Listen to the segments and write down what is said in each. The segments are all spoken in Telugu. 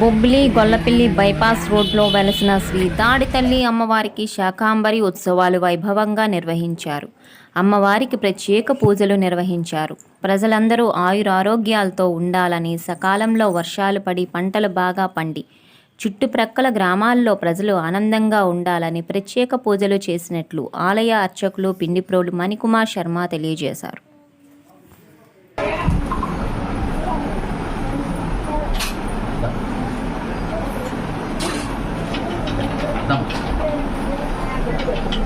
బొబ్బిలి గొల్లపిల్లి బైపాస్ రోడ్లో వెలసిన శ్రీ దాడితల్లి అమ్మవారికి శాకాంబరి ఉత్సవాలు వైభవంగా నిర్వహించారు. అమ్మవారికి ప్రత్యేక పూజలు నిర్వహించారు. ప్రజలందరూ ఆయురారోగ్యాలతో ఉండాలని సకాలంలో వర్షాలు పడి పంటలు బాగా పండి చుట్టుప్రక్కల గ్రామాల్లో ప్రజలు ఆనందంగా ఉండాలని ప్రత్యేక పూజలు చేసినట్లు ఆలయ అర్చకులు పిండిప్రోలు మణికుమార్ శర్మ తెలియజేశారు.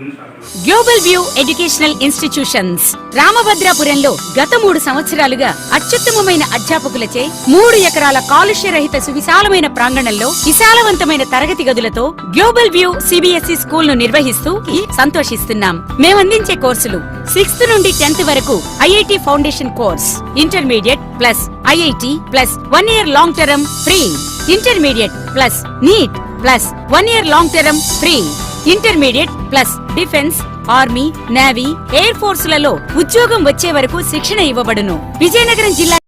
గ్లోబల్ వ్యూ ఎడ్యుకేషనల్ ఇన్స్టిట్యూషన్స్ రామభద్రాపురంలో గత మూడు సంవత్సరాలుగా అత్యుత్తమమైన అధ్యాపకులచే మూడు ఎకరాల కాలుష్య రహిత సువిశాలమైన ప్రాంగణంలో విశాలవంతమైన తరగతి గదులతో గ్లోబల్ వ్యూ సిబిఎస్ఈ స్కూల్ను నిర్వహిస్తూ సంతోషిస్తున్నాం. మేమందించే కోర్సులు సిక్స్త్ నుండి టెన్త్ వరకు IIT foundation course intermediate plus IIT plus one year long term free intermediate plus NEET plus one year long term free. Intermediate plus defence army navy air ఫోర్స్లలో ఉద్యోగం వచ్చే వరకు శిక్షణ ఇవ్వబడును. విజయనగరం జిల్లా